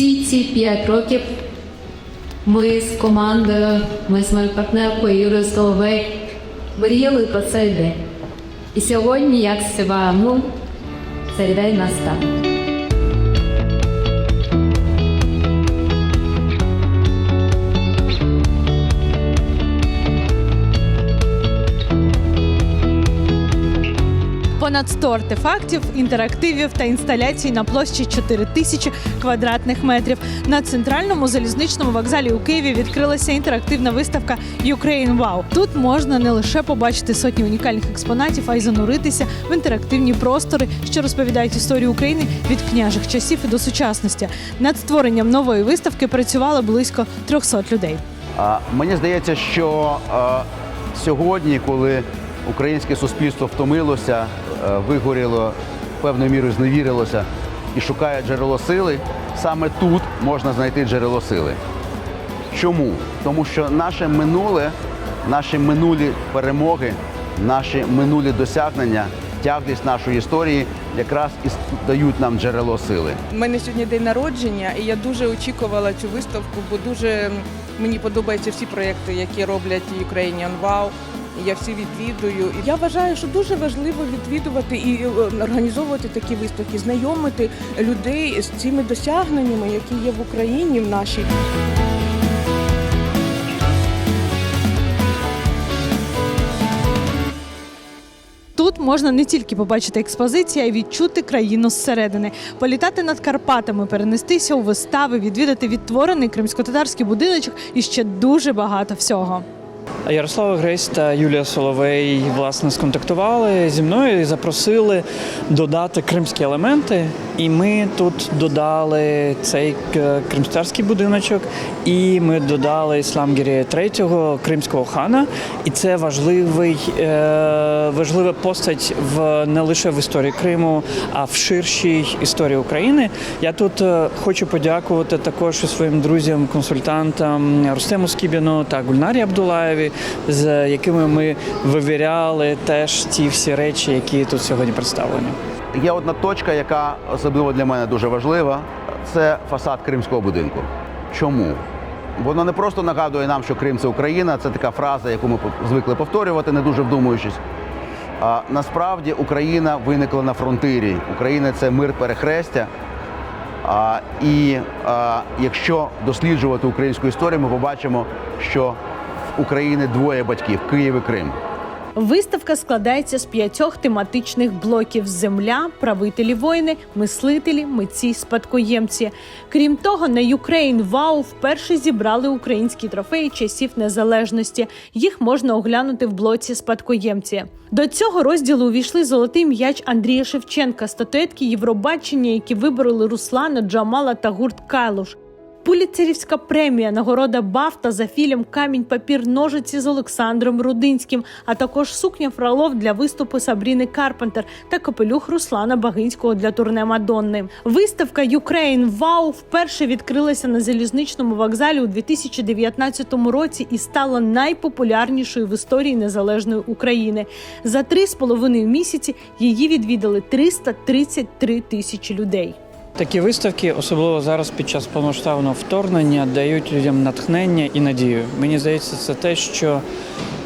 всі ці п'ять років ми з командою, ми з моєю партнеркою Юрою Соловей мріяли про цей день. І сьогодні, як співаємо, цей день настав. Понад 100 артефактів, інтерактивів та інсталяцій на площі 4 тисячі квадратних метрів. На центральному залізничному вокзалі у Києві відкрилася інтерактивна виставка Ukraine Wow. Тут можна не лише побачити сотні унікальних експонатів, а й зануритися в інтерактивні простори, що розповідають історію України від княжих часів і до сучасності. Над створенням нової виставки працювало близько 300 людей. Мені здається, що сьогодні, коли українське суспільство втомилося, е, вигоріло, певною мірою зневірилося і шукає джерело сили, саме тут можна знайти джерело сили. Чому? Тому що наше минуле, наші минулі перемоги, наші минулі досягнення, тяглість нашої історії якраз і дають нам джерело сили. У мене сьогодні день народження, і я дуже очікувала цю виставку, бо дуже мені подобаються всі проекти, які роблять Ukrainian Wow. Я всі відвідую. Я вважаю, що дуже важливо відвідувати і е, організовувати такі виставки, знайомити людей з цими досягненнями, які є в Україні в нашій. Тут можна не тільки побачити експозиції, а й відчути країну зсередини, політати над Карпатами, перенестися у вистави, відвідати відтворений кримсько-татарський будиночок і ще дуже багато всього. Ярослава Гресь та Юлія Соловей власне сконтактували зі мною і запросили додати кримські елементи. І ми тут додали цей к- кримстарський будиночок, і ми додали Ісламгірі третього кримського хана. І це важливий, е, важлива постать в не лише в історії Криму, а в ширшій історії України. Я тут е, хочу подякувати також своїм друзям, консультантам Рустему Скібіну та Гульнарі Абдулаєві, з якими ми вивіряли теж ті всі речі, які тут сьогодні представлені. Є одна точка, яка особливо для мене дуже важлива, це фасад кримського будинку. Чому? Воно не просто нагадує нам, що Крим це Україна, це така фраза, яку ми звикли повторювати, не дуже вдумуючись. А насправді Україна виникла на фронтирі. Україна це мир перехрестя. А, і а, якщо досліджувати українську історію, ми побачимо, що України двоє батьків Київ і Крим. Виставка складається з п'ятьох тематичних блоків: земля, правителі воїни, мислителі, митці, спадкоємці. Крім того, на Ukraine Wow вперше зібрали українські трофеї часів незалежності. Їх можна оглянути в блоці спадкоємці. До цього розділу увійшли золотий м'яч Андрія Шевченка, статуетки Євробачення, які вибороли Руслана Джамала та гурт Кайлуш. Пуліцерівська премія, нагорода Бафта за фільм Камінь, папір, ножиці з Олександром Рудинським, а також сукня Фролов для виступу Сабріни Карпентер та капелюх Руслана Багинського для турне Мадонни. Виставка Ukraine Wow вперше відкрилася на залізничному вокзалі у 2019 році і стала найпопулярнішою в історії незалежної України. За три з половиною місяці її відвідали 333 тисячі людей. Такі виставки, особливо зараз під час повноштабного вторгнення, дають людям натхнення і надію. Мені здається, це те, що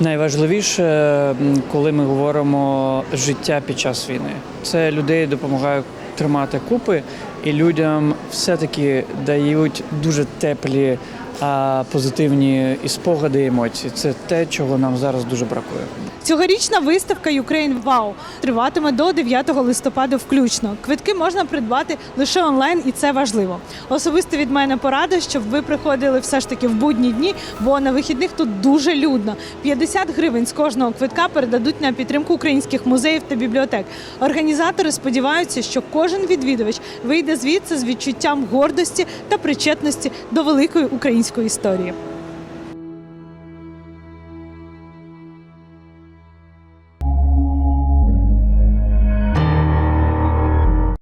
найважливіше, коли ми говоримо життя під час війни. Це людей допомагає тримати купи, і людям все-таки дають дуже теплі, а, позитивні і спогади, і емоції. Це те, чого нам зараз дуже бракує. Цьогорічна виставка Ukraine Wow триватиме до 9 листопада включно. Квитки можна придбати лише онлайн, і це важливо. Особисто від мене порада, щоб ви приходили все ж таки в будні дні, бо на вихідних тут дуже людно. 50 гривень з кожного квитка передадуть на підтримку українських музеїв та бібліотек. Організатори сподіваються, що кожен відвідувач вийде звідси з відчуттям гордості та причетності до великої української історії.